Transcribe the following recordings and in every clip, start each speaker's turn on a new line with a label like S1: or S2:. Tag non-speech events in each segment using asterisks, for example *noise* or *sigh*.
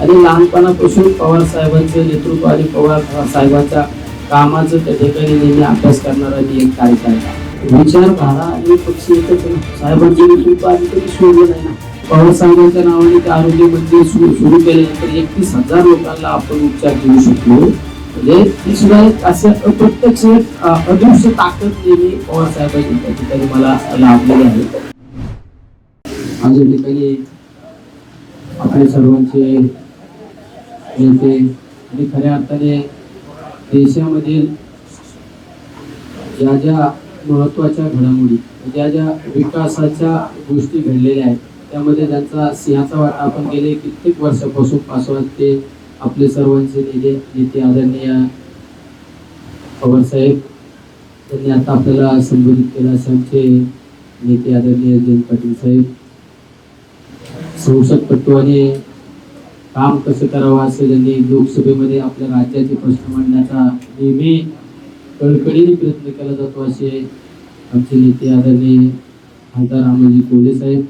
S1: आणि लहानपणापासून पवार साहेबांचं नेतृत्व आणि पवार साहेबांच्या कामाचं त्या ठिकाणी नेहमी अभ्यास करणारा मी एक कार्यकर्ता विचारधारा आणि पक्ष एकच साहेबांचे नेतृत्व आधी कधी सोडलं नाही. ना पवार साहेबांच्या नावाने ते आरोग्य मंत्री सुरू केल्यानंतर एकतीस हजार लोकांना आपण उपचार देऊ शकलो. म्हणजे ती सुद्धा एक असं अप्रत्यक्ष अदृश्य ताकद नेहमी पवार साहेबांची त्या ठिकाणी मला लाभलेली आहे. माझ्या ठिकाणी आपले सर्वांचे मिळते आणि खऱ्या अर्थाने देशामधील ज्या ज्या महत्त्वाच्या घडामोडी ज्या ज्या विकासाच्या गोष्टी घडलेल्या आहेत त्यामध्ये ज्यांचा सिंहाचा वाटा आपण गेले कित्येक वर्षापासून पासवान ते आपले सर्वांचे नेते नेते आदरणीय पवारसाहेब त्यांनी आता आपल्याला संबोधित केलं असे आमचे नेते आदरणीय जयंत पाटील साहेब. संसद तत्वाने काम कसं करावं असं त्यांनी लोकसभेमध्ये आपल्या राज्याचे प्रश्न मांडण्याचा नेहमी कडकडीने प्रयत्न केला जातो असे आमचे नेते आदरणीय खासदार रामोजी कोले साहेब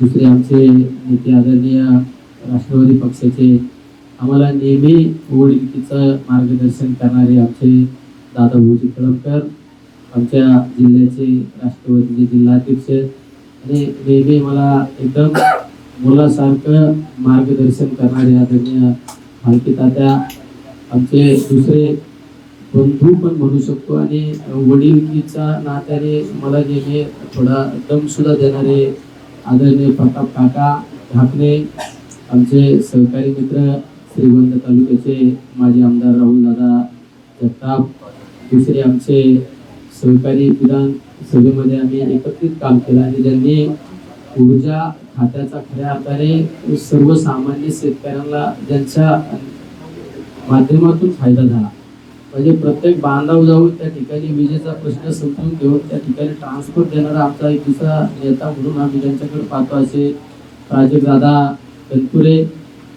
S1: दुसरे आमचे नेते आदरणीय राष्ट्रवादी पक्षाचे आम्हाला नेहमी निवडणुकीचं मार्गदर्शन करणारे आमचे दादा भाऊजी कळमकर आमच्या जिल्ह्याचे राष्ट्रवादीचे जिल्हाध्यक्ष. आणि नेहमी मला एकदम मुलासारखं मार्गदर्शन करणारे आदरणीय मालकी तात्या आमचे दुसरे बंधू पण म्हणू शकतो. आणि वडीलचा नात्याने मला नेहमी थोडा दमसुद्धा देणारे आदरणीय प्रताप काका ढाकणे आमचे सहकारी मित्र श्रीगोंदा तालुक्याचे माजी आमदार राहुल दादा जगताप दुसरे आमचे सहकारी विधान सभेमध्ये आम्ही एकत्रित काम केलं आणि ज्यांनी ऊर्जा खात्याचा खऱ्या अर्थाने सर्वसामान्य शेतकऱ्यांना ज्यांच्या माध्यमातून फायदा झाला. म्हणजे प्रत्येक बांधाव जाऊन त्या ठिकाणी विजेचा प्रश्न समजून घेऊन त्या ठिकाणी ट्रान्सफर देणारा आमचा एक दुसरा नेता म्हणून आम्ही त्यांच्याकडे पाहतो असे प्राजक्त दादा कनपुरे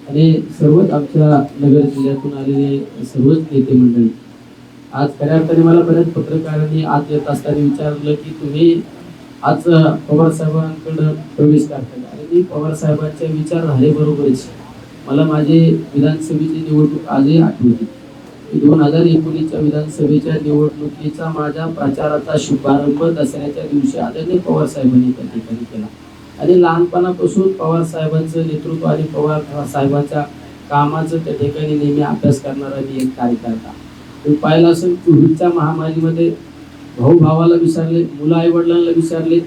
S1: आणि सर्वच आमच्या नगर जिल्ह्यातून आलेले सर्वच नेते मंडळी. आज खऱ्या अर्थाने मला बऱ्याच पत्रकारांनी आज येत असताना विचारलं की तुम्ही आज पवार साहेबांकडे प्रवेश करतात आणि मी पवार साहेबांच्या विचारधारेबरोबरच मला माझे विधानसभेची निवडणूक आजही आठवते. की दोन हजार एकोणीसच्या विधानसभेच्या निवडणुकीचा माझ्या प्रचाराचा शुभारंभ दसऱ्याच्या दिवशी आदरणीय पवार साहेबांनी त्या ठिकाणी केला. आणि लहानपणापासून पवार साहेबांचं नेतृत्व आणि पवार साहेबांच्या कामाचं त्या ठिकाणी नेहमी अभ्यास करणारा मी एक कार्यकर्ता. पाहिलं असेल कोविडच्या महामारीमध्ये भाऊ भावाला विसरले मुलं आई वडिलांना विसरले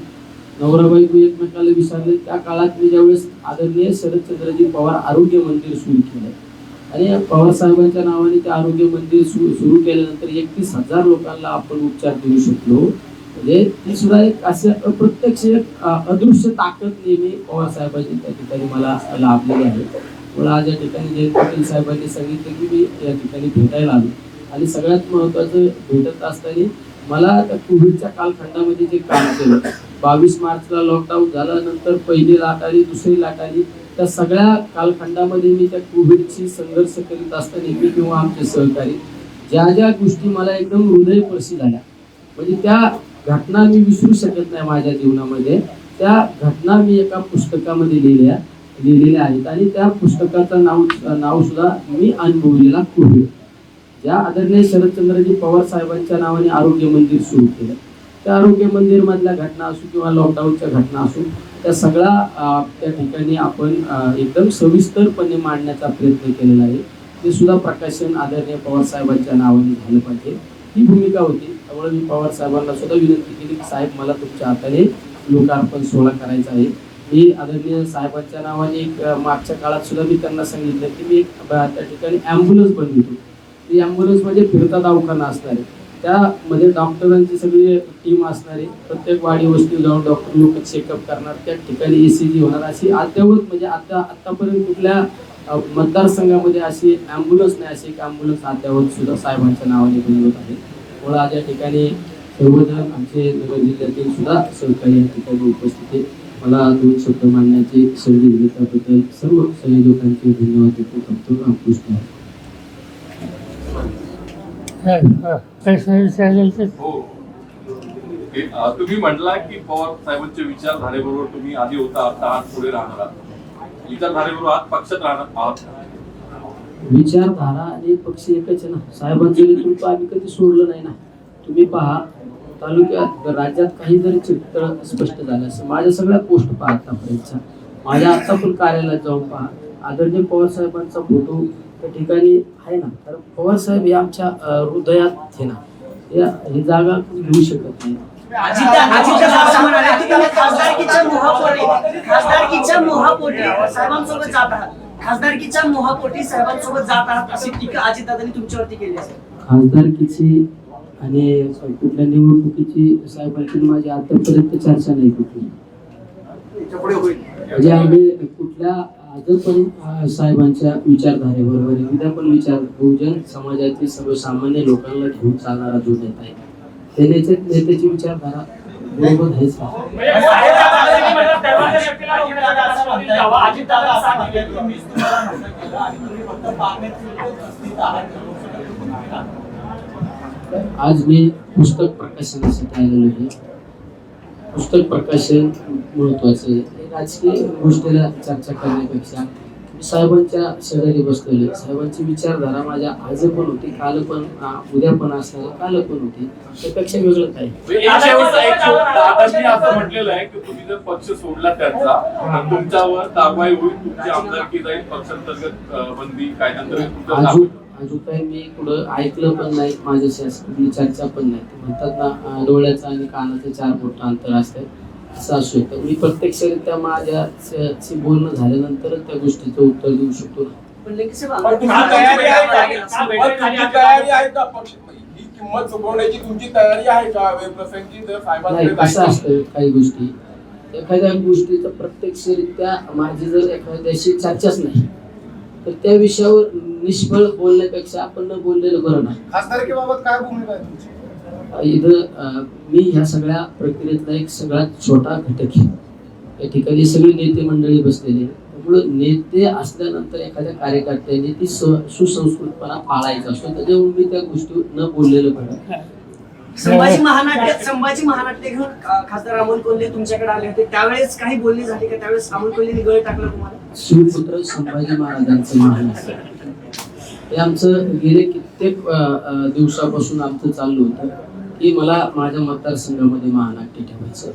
S1: नवरा बायको एकमेकाला विसरले. त्या काळात मी ज्यावेळेस आदरणीय शरदचंद्रजी पवार आरोग्य मंदिर सुरू केलं. आणि पवार साहेबांच्या नावाने ते आरोग्य मंदिर सुरू सुरू केल्यानंतर एकतीस हजार लोकांना आपण उपचार देऊ शकलो. म्हणजे ती सुद्धा एक असे अप्रत्यक्ष एक, अदृश्य ताकद नेहमी पवार साहेबांची त्या ठिकाणी मला लाभलेली आहे. मला आज या ठिकाणी जयंत पाटील साहेबांनी सांगितलं की मी या ठिकाणी भेटायला आलो. आणि सगळ्यात महत्वाचं भेटत असताना मला त्या कोविडच्या कालखंडामध्ये जे काम केलं बावीस मार्चला लॉकडाऊन झाल्यानंतर पहिली लाट आली दुसरी लाट आली त्या सगळ्या कालखंडामध्ये मी त्या कोविडशी संघर्ष करीत असताना मी किंवा आमचे सहकारी ज्या ज्या गोष्टी मला एकदम हृदयपर्शी झाल्या म्हणजे त्या घटना मी विसरू शकत नाही माझ्या जीवनामध्ये त्या घटना मी एका पुस्तकामध्ये लिहिल्या लिहिलेल्या आहेत आणि त्या पुस्तकाचं नाव नाव सुद्धा मी अनुभवलेला कोविड. ज्या आदरणीय शरदचंद्रजी पवार साहेबांच्या नावाने आरोग्य मंदिर सुरू केलं. त्या आरोग्य मंदिर मधल्या घटना असो किंवा लॉकडाऊनच्या घटना असो त्या सगळ्या त्या ठिकाणी आपण एकदम सविस्तरपणे मांडण्याचा प्रयत्न केलेला आहे. ते सुद्धा प्रकाशन आदरणीय पवार साहेबांच्या नावाने झालं पाहिजे. ही भूमिका होती. त्यामुळे मी पवार साहेबांना सुद्धा विनंती केली की साहेब मला तुमच्या हाताने लोकार्पण सोहळा करायचा आहे. मी आदरणीय साहेबांच्या नावाने एक मागच्या काळात सुद्धा मी त्यांना सांगितलं की मी एक त्या ठिकाणी ॲम्ब्युलन्स बनवितो ती ॲम्ब्युलन्समध्ये म्हणजे फिरता दवाखाना असणार. आहे त्यामध्ये डॉक्टरांची सगळी टीम असणार. आहे प्रत्येक वाडी वस्ती जाऊन डॉक्टर लोक चेकअप करणार. त्या ठिकाणी ए सी जी होणार. अशी अद्यावत म्हणजे आता आत्तापर्यंत कुठल्या मतदारसंघामध्ये अशी ॲम्ब्युलन्स नाही. अशी एक ॲम्ब्युलन्स अद्यावत सुद्धा साहेबांच्या नावाने बनवत आहे. त्यामुळे आज या ठिकाणी सर्वजण आमचे नगर जिल्ह्यातील सुद्धा सहकारी या ठिकाणी उपस्थित आहे मला दोन शब्द मांडण्याची संधी दिली त्याबद्दल सर्व संयोजकांचे धन्यवाद देतो करतो. रामकृष्ण
S2: प्रश्न विचारले तर
S3: हो. तुम्ही म्हटला की पवार साहेबांच्या विचारधारेबरोबर तुम्ही आधी होता आता आज पुढे राहणार आहात. विचारधारेबरोबर आहात पक्षात राहणार आहात.
S1: विचारधारा आणि पक्ष एकच आहे ना. साहेबांचं नेतृत्व आम्ही कधी सोडलं नाही ना. तुम्ही पहा तालुक्यात राज्यात काही जरी चित्र स्पष्ट झालं असं माझ्या सगळ्या पोस्ट पहा आतापर्यंतच्या माझ्या आता पण कार्यालयात जाऊन पहा. आदरणीय पवार साहेबांचा फोटो त्या ठिकाणी आहे ना. तर पवार साहेब हे आमच्या हृदयात आहे ना. या ही जागा घेऊ शकत नाही.
S4: खासदारकीच्या मोहापोटी खासदारकीच्या मोहापोटी साहेबांसोबत जात आहात. खासदारकीच्या मोहापोटी साहेबांसोबत जात आहात अशी टीका अजितदादांनी तुमच्यावरती केली असेल.
S1: खासदारकीची आणि कुठल्या निवडणुकीची साहेबांची माझी आतापर्यंत चर्चा नाही कुठली. म्हणजे आम्ही कुठल्या आजर पण साहेबांच्या विचारधारेबरोबर आहे. पण विचार बहुजन समाजातील सर्वसामान्य लोकांना घेऊन चालणारा जो नेता आहे ते नेते नेत्याची विचारधारा बरोबर आहेच का? आज मी पुस्तक प्रकाशनासाठी आलेलो आहे पुस्तक प्रकाशन महत्वाचं आहे. राजकीय गोष्टीला चर्चा करण्यापेक्षा साहेबांच्या शेजारी बसलेलो. साहेबांची विचारधारा माझ्या आज पण होती काल पण उद्या पण असणार काल पण होती. त्यापेक्षा वेगळं काय
S3: असं म्हटलेलं आहे की तुम्ही जर पक्ष सोडला त्यांचा तर तुमच्यावर कारवाई होईल तुमची आमदारकी जाईल पक्षांतर्गत बंदी कायद्यांतर्गत तुमचं
S1: अजून काही मी कुठं ऐकलं पण नाही माझ्याशी असं कुठली चर्चा पण नाही. ते म्हणतात ना डोळ्याचं आणि कानाचं चार फूट अंतर असतं असं असू शकतं. मी प्रत्यक्षरित्या माझ्या श- शी बोलणं झाल्यानंतरच त्या गोष्टीचं उत्तर देऊ शकतो.
S5: ही
S1: नाही कसं असतं काही गोष्टी. एखाद्या गोष्टीचं प्रत्यक्षरित्या माझी जर एखाद्याशी चर्चाच नाही तर त्या विषयावर निष्फळ बोलण्यापेक्षा आपण न बोललेलं बरं ना.
S5: खासदारकीबाबत काय भूमिका आहे तुमची?
S1: इथं मी ह्या सगळ्या प्रक्रियेतला एक सगळ्यात छोटा घटक आहे. या ठिकाणी सगळी नेते मंडळी बसलेली आहे त्यामुळे नेते असल्यानंतर एखाद्या कार्यकर्त्याने ती सुसंस्कृतपणा पाळायचा असतो. त्याच्यामुळे मी त्या गोष्टी न बोललेलं बरं.
S4: संभाजी महानाट्य संभाजी महानाट्य घेऊन खासदार अमोल कोल्हे तुमच्याकडे आले होते. त्यावेळेस काही बोलणी झाली का? त्यावेळेस अमोल कोल्हेने गळ टाकला तुम्हाला?
S1: शिवपुत्र संभाजी महाराजांचं महान हे आमचं गेले कित्येक दिवसापासून आमचं चाललं होतं की मला माझ्या मतदारसंघामध्ये महानाट्य ठेवायचं.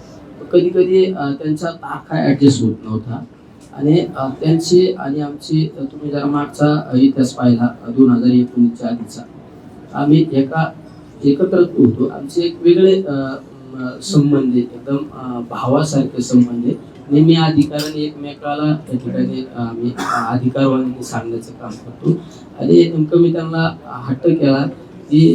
S1: कधी कधी त्यांचा तारखा ॲडजस्ट होत नव्हता. आणि त्यांची आणि आमची तुम्ही जरा मागचा इतिहास पाहिला दोन हजार एकोणीसच्या आधीचा. आम्ही एका एकत्र होतो. आमचे एक वेगळे संबंध एकदम भावासारखे संबंध आहे. नेहमी अधिकाराने एकमेकाला त्या ठिकाणी आम्ही अधिकारवाणी सांगण्याचं काम करतो. आणि नेमकं मी त्यांना हट्ट केला की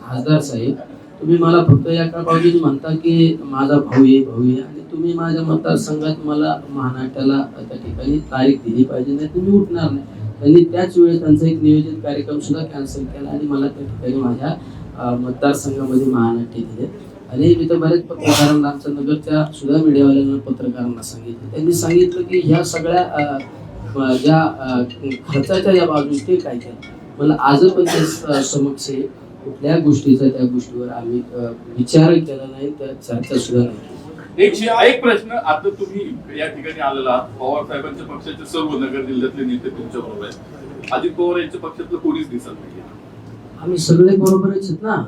S1: खासदार साहेब तुम्ही मला फक्त एका बाजूने म्हणता की माझा भाऊ आहे भाऊ आहे आणि तुम्ही माझ्या मतदारसंघात मला महानाट्याला त्या ठिकाणी तारीख दिली पाहिजे नाही तुम्ही उठणार नाही. त्यांनी त्याच वेळेस त्यांचा एक नियोजित कार्यक्रम सुद्धा कॅन्सल केला आणि मला त्या ठिकाणी माझ्या मतदारसंघामध्ये महानाट्य दिले. आणि मी तर बऱ्याच पत्रकारांना आमच्या नगरच्या सुद्धा मीडियावाल्यांना पत्रकारांना सांगितलं. त्यांनी सांगितलं की ह्या सगळ्या ज्या खर्चाच्या ज्या बाजू ते काय केलं. मला आज पण ते समक्ष कुठल्या गोष्टीचा त्या गोष्टीवर आम्ही विचार केला नाही त्या चर्चा सुद्धा नाही
S3: एक प्रश्न आता तुम्ही या ठिकाणी आलेला पवार साहेबांच्या पक्षाचे सर्व नगर जिल्ह्यातले नेते तुमच्या बरोबर आहेत. अजित पवार यांच्या पक्षातलं कोणीच दिसत नाही
S1: आम्ही सगळे बरोबरच आहेत ना.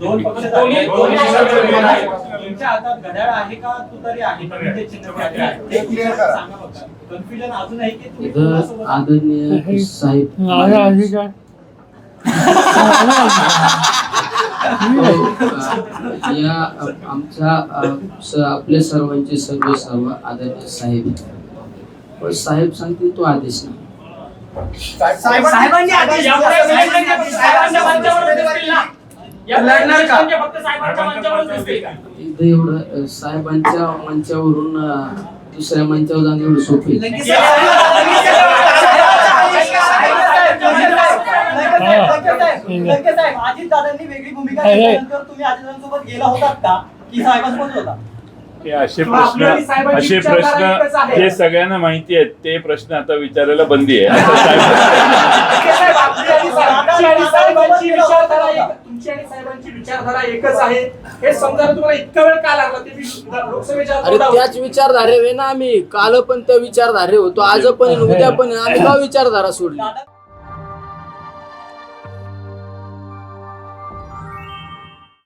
S6: दोन पक्ष दोन्ही- दोन्ही पक्षाचे विरोध आहेत. तुमच्या हातात घड्याळ आहे का? ते आहे? कन्फ्युजन अजून आहे
S1: आदरणीय साहेब अ, या आमच्या आपल्या सर्वांचे सर्व सर्व आदरणीय साहेब. पण साहेब सांगतील तो आदेश नाही.
S5: साहेब-
S4: साहेबांनी आदेश
S5: लढणार का?
S6: फक्त साहेबांच्या मंचावरच का?
S1: एवढं साहेबांच्या मंचावरून दुसऱ्या मंचावर जाणं एवढं सोपं आहे.
S4: लगेच
S6: अजितदादांनी वेगळी भूमिका
S2: अरे.
S6: घेतल्यानंतर तुम्ही अजितदादांसोबत गेला होतात का की साहेबांसोबत होता
S7: हे असे प्रश्न असे प्रश्न. जे सगळ्यांना माहिती आहेत ते प्रश्न आता विचारायला बंदी आहे *laughs* *laughs* असं साहेब-
S6: तुमची आणि साहेबांची विचारधारा
S8: एकच आहे. हे समजायला तुम्हाला इतका वेळ का लागला? ते मी लोकसभेच्या
S1: अरे
S8: तोंडावर-
S1: त्याच विचारधारे ना आम्ही. काल पण त्या विचारधारे होतो आज पण उद्या पण. आम्ही का विचारधारा सोडली?